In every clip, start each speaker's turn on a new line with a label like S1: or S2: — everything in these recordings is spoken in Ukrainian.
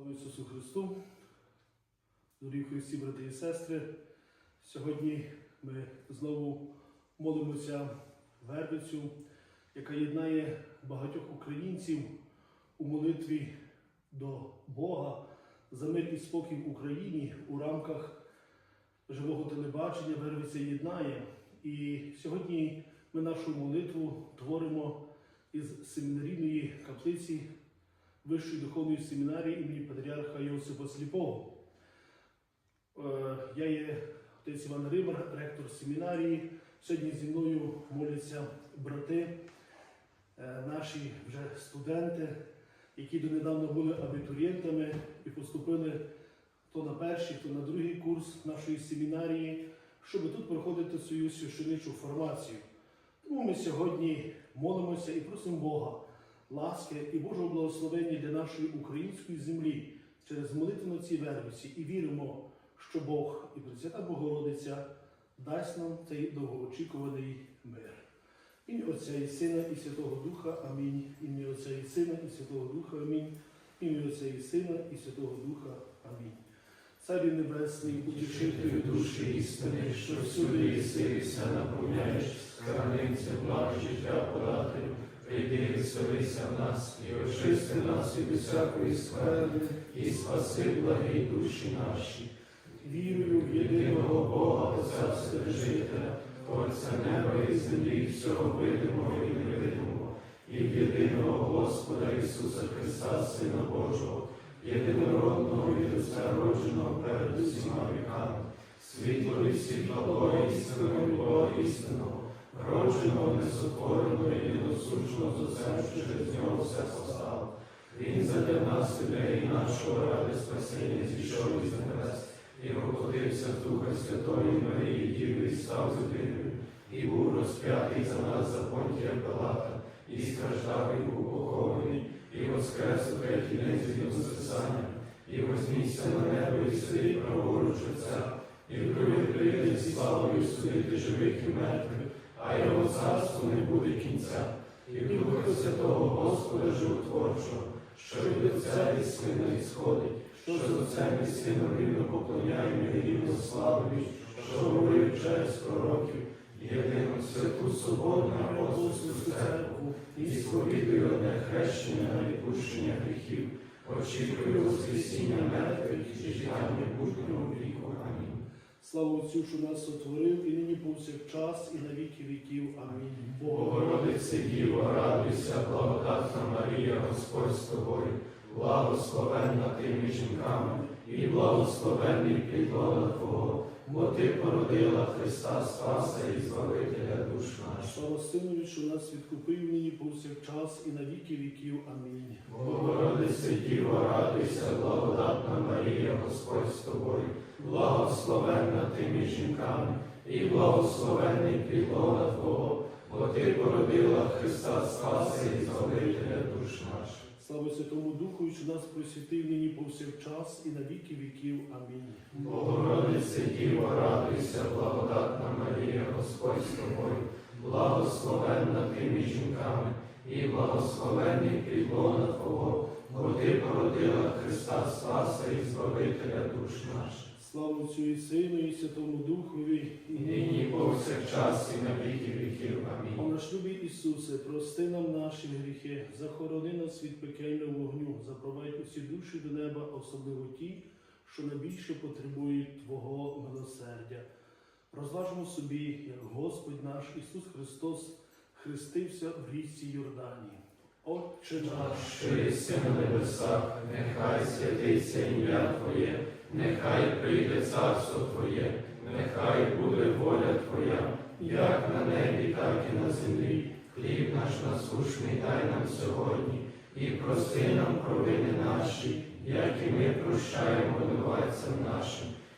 S1: Слава Ісусу Христу! Дорогі Христі, брати і сестри, сьогодні ми знову молимося Вербицю, яка єднає багатьох українців у молитві до Бога за мир і спокій в Україні у рамках живого телебачення Вербиця єднає. І сьогодні ми нашу молитву творимо із семінарійної каплиці Вищої духовної семінарії імені Патріарха Йосипа Сліпого. Е, Я є отець Іван Римар, ректор семінарії. Сьогодні зі мною моляться брати, е, наші вже студенти, які донедавна були абітурієнтами і поступили то на перший, то на другий курс нашої семінарії, щоб тут проходити свою священичу формацію. Тому ми сьогодні молимося і просимо Бога ласки і Божого благословення для нашої української землі через молитву на цій вервиці і віримо, що Бог і Пресвята Богородиця дасть нам цей довгоочікуваний мир. Ім'я Отця і Сина, і Святого Духа. Амінь. Ім'я Отця і Сина, і Святого Духа. Амінь. Ім'я Отця і Сина, і Святого Духа. Амінь. Царю Небесний, утішителю душі істини, що всюди єси і все наповняєш,
S2: Скарбниця благ життя подателю, прийди і вселися в нас, і очисти нас від усякої скверни, і спаси благі душі наші.
S1: Вірую в єдиного
S2: Бога, Отця Вседержителя, Творця неба і землі, всього видимого і невидимого, і в єдиного Господа Ісуса Христа, Сина Божого, єдинородного від Отця родженого перед усіма віками, світло і світла Бога істинного і істинного, родженого, несотвореного і недосушного з Отцем, що через нього все постало. Він задля нас, людей нашого ради спасіння зійшов із небес, і воплотився в Духа Святої Марії Діви і став людиною, і був розп'ятий за нас за понтія Пилата, і страждав, і був похований, і воскрес у третій день з Писанням, і вознісся на небо і сидить праворуч Отця, і прийде славою судити живих і мертвих, а його царству не буде кінця, і Духа Святого Господа Животворчого, що від Отця і Сина ісходить, що з Отцем і Сином рівно поклоняємо і рівно славимо, що говорив через пророків, єдину святу соборну апостольську церкву, і сповідую одне хрещення на відпущення гріхів, очікую Воскресіння мертвих і життя майбутнього віку.
S1: Слава Отцю, що нас сотворив, і нині повсякчас, і на віки віків. Амінь.
S2: Богородице Діво, радуйся, благодатна Марія, Господь з тобою, благословенна ти між жінками, і благословенний підлона Твого, бо ти породила Христа Спаса і Збавителя душ
S1: Слава що нас відкупив нині повсякчас, і на віки віків. Амінь.
S2: Богородице Діво, радуйся, благодатна Марія, Господь з тобою, благословенна ти між жінками, і благословенний підлона Твого, бо ти породила Христа Спаса і Збавителя душ наших.
S1: Слава Святому Духу, що нас просвітив нині повсякчас, і на віки віків. Амінь.
S2: Богородице Діво, радуйся, благодатна Марія, Господь з тобою, благословенна ти між жінками, і благословенний підлона Твого, бо ти породила Христа Спаса і Збавителя душ наших.
S1: Слава Отцю і Сину, і Святому Духові,
S2: І нині повсякчас і на віки віків.
S1: О наш любий Ісусе, прости нам наші гріхи, захорони нас від пекельного вогню, запровадь усі душі до неба, особливо ті, що найбільше потребують Твого милосердя. Розважмо собі, як Господь наш Ісус Христос хрестився в річці Йордані. Отче наш,
S2: Що єси на небесах, нехай святиться ім'я Твоє, нехай прийде царство Твоє, нехай буде воля Твоя, як на небі, так і на землі. Хліб наш насушний дай нам сьогодні, і прости нам провини наші, як і ми прощаємо винуватцям нашим.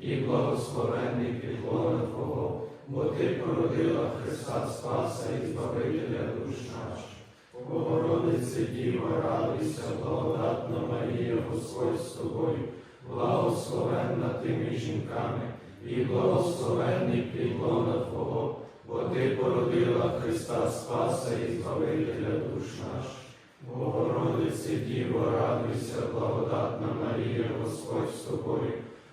S2: і благословенний підлона Твого, бо Ти породила Христа Спаса і Збавителя душ наших. Богородице Діва, радуйся, благодатна Марія, Господь з тобою, благословенна тими жінками, і благословенний підлона Твого, бо Ти породила Христа Спаса і Збавителя душ наших. Богородице Діво, радуйся, благодатна Марія, Господь з тобою,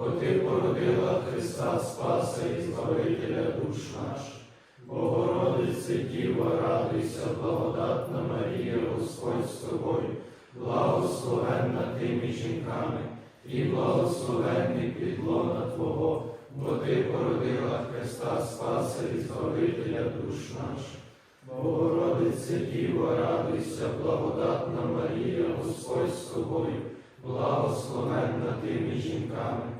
S2: бо Ти породила Христа Спаса і Збавителя душ наших. Богородице Діва, радуйся, благодатна Марія, Господь з тобою, благословенна ти жінками, і благословенний підлона Твого, бо Ти породила Христа Спаса і Збавителя душ наших. Богородице Діво, радуйся, благодатна Марія, Господь з тобою, благословенна ти жінками,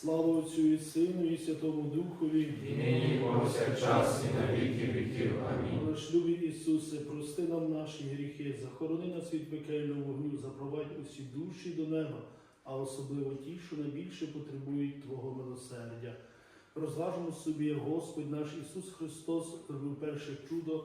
S1: Слава Отцю і Сину, і Святому Духові.
S2: І нині повсякчас і на віки віків. Амінь.
S1: Наш любий Ісусе, прости нам наші гріхи, захорони нас від пекельного вогню, запровадь усі душі до неба, а особливо ті, що найбільше потребують Твого милосердя. Розважимо собі, Господь наш Ісус Христос перше чудо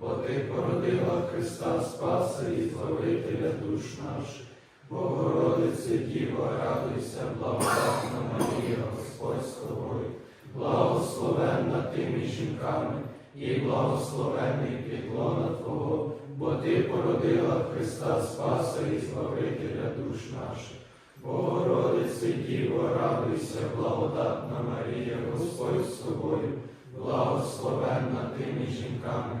S2: бо Ти породила Христа Спаса і Збавителя душ наших. Богородице Діво, радуйся, благодатна Марія, Господь з тобою, благословенна ти між жінками, і благословенний підлона Твого, бо Ти породила Христа Спаса і Збавителя душ наших. Богородице Діво, радуйся, благодатна Марія, Господь з тобою, благословенна ти між жінками,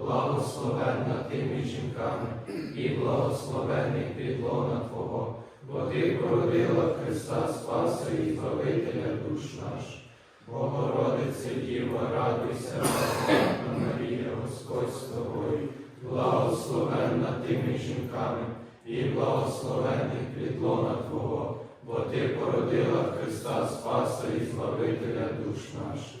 S2: благословенна ти між жінками, і благословений підлона Твого, бо Ти породила Христа Спаса і Збавителя душ наших. Богородице Діво, радуйся, благодатна Марія, Господь з тобою, благословенна ти між жінками, і благословений плід лона Твого, бо Ти породила Христа Спаса і Збавителя душ наших.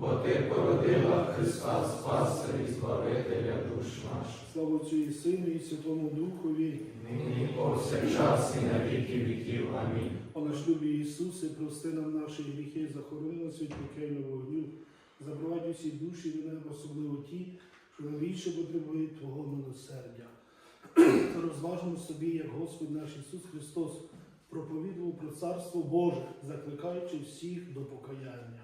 S2: бо Ти породила Христа Спаса і Збавителя душ наших.
S1: Слава Отцю і Сину, і Святому Духові.
S2: Нині повсякчас і на віки віків. Амінь.
S1: О наш любі Ісусе, прости нам наші гріхи, захорони нас від пекельного вогню, запровадь усі душі до неба, особливо ті, що найбільше потребують Твого милосердя. Розважмо собі, як Господь наш Ісус Христос проповідував про Царство Боже, закликаючи всіх до покаяння.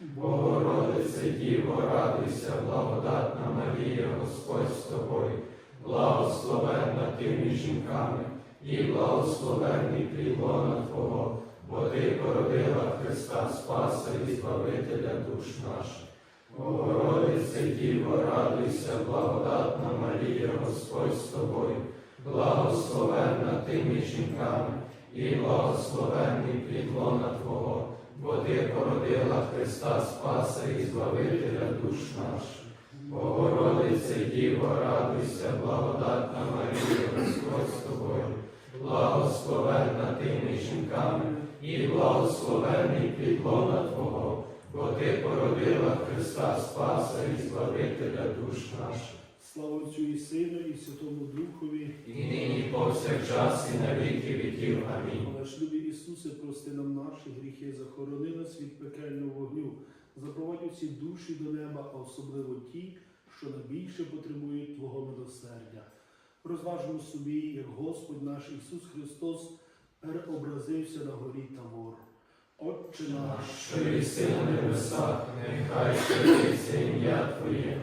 S2: Богородице Діво, радуйся, благодатна Марія, Господь з тобою, благословенна ти між жінками, і благословений підлона Твого, бо Ти породила Христа Спаса і Збавителя душ наших. Богородице Діво, радуйся, благодатна Марія, Господь з тобою, благословенна ти між жінками, і благословений підлона Твого, бо Ти породила Христа Спаса і Збавителя душ наших. Богородице Діво, радуйся, благодатна Марія, Господь з тобою, благословенна ти між жінками, і благословений підлона Твого, бо Ти породила Христа Спаса і Збавителя душ наших.
S1: Слава Отцю і Сину, і Святому Духові.
S2: І нині повсякчас і на віки віків. Амінь.
S1: Наш любі Ісусе, прости нам наші гріхи, захорони нас від пекельного вогню, запровадь усі душі до неба, а особливо ті, що найбільше потребують Твого милосердя. Розважмо собі, як Господь наш Ісус Христос переобразився на горі Тавор. Отче наш,
S2: Що єси на небесах, нехай святиться ім'я Твоє,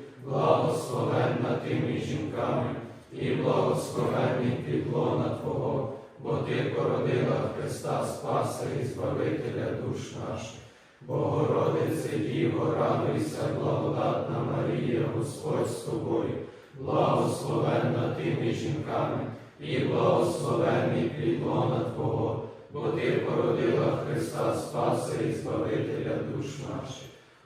S2: благословенна тими жінками, і благословенний підлона Твого, бо Ти породила Христа Спаса і Збавителя душ наших. Богородице Діво, радуйся, благодатна Марія, Господь з тобою, благословенна тими жінками, і благословенний підлона Твого, бо Ти породила Христа Спаса і Збавителя душ наших.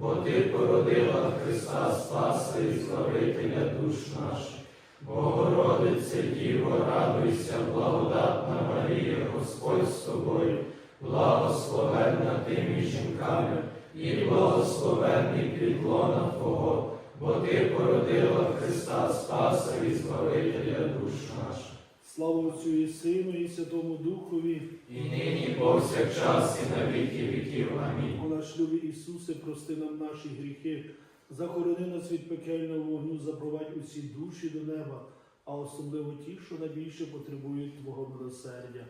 S2: бо Ти породила Христа Спаса і Збавителя душ наших. Богородице Діво, радуйся, благодатна Марія, Господь з тобою, благословенна тими жінками, і благословенний підлона Твого, бо Ти породила Христа Спаса і Збавителя душ наших.
S1: Слава Отцю і Сину, і Святому Духові.
S2: І нині повсякчас і на віки віків. Амінь.
S1: О наш любий Ісусе, прости нам наші гріхи, захорони нас від пекельного вогню, запровадь усі душі до неба, а особливо ті, що найбільше потребують Твого милосердя.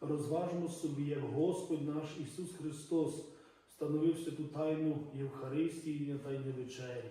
S1: Розважмо собі, як Господь наш Ісус Христос встановив святу тайну Євхаристії і на тайні вечері.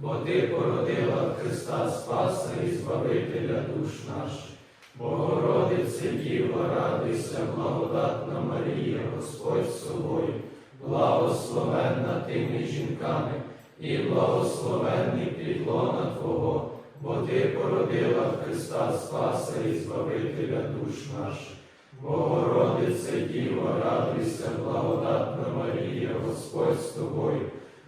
S2: бо Ти породила Христа Спаса і Збавителя душ наших. Богородице Діво, радуйся, благодатна Марія, Господь з собою, благословенна тими жінками, і благословенний підлона Твого, бо Ти породила Христа Спаса і Збавителя душ наших. Богородице Діво, радуйся, благодатна Марія, Господь з тобою,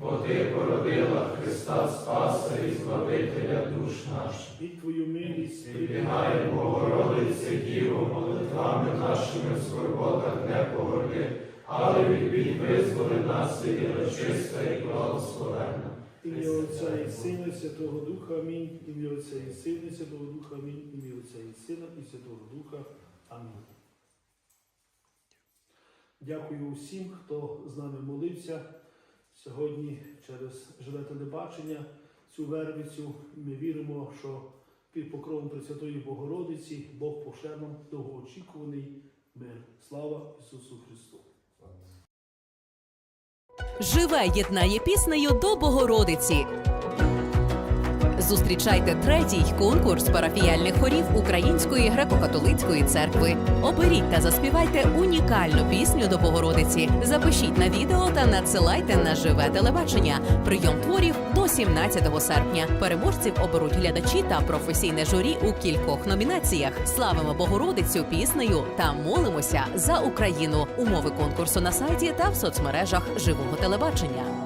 S2: бо Ти породила Христа Спаса і Збавителя душ наших.
S1: І Твою милість
S2: Прибігає, Богородице Діво, молитвами нашими в скорботах не погорди, але від бід визволи нас і чиста і благословенна.
S1: Ім'я Отця і Сина, і Святого Духа, Амінь. Ім'я Отця і Сина, і Святого Духа, Амінь. Ім'я Отця і Сина, і Святого Духа. Амінь. Дякую усім, хто з нами молився. Сьогодні через живе телебачення цю вервицю ми віримо, що під покровом Пресвятої Богородиці Бог пошле нам довгоочікуваний мир. Слава Ісусу Христу!
S3: Живе єднає піснею до Богородиці. Зустрічайте третій конкурс парафіяльних хорів Української греко-католицької церкви. Оберіть та заспівайте унікальну пісню до Богородиці. Запишіть на відео та надсилайте на живе телебачення. Прийом творів до 17 серпня. Переможців оберуть глядачі та професійне журі у кількох номінаціях. Славимо Богородицю піснею та молимося за Україну. Умови конкурсу на сайті та в соцмережах живого телебачення.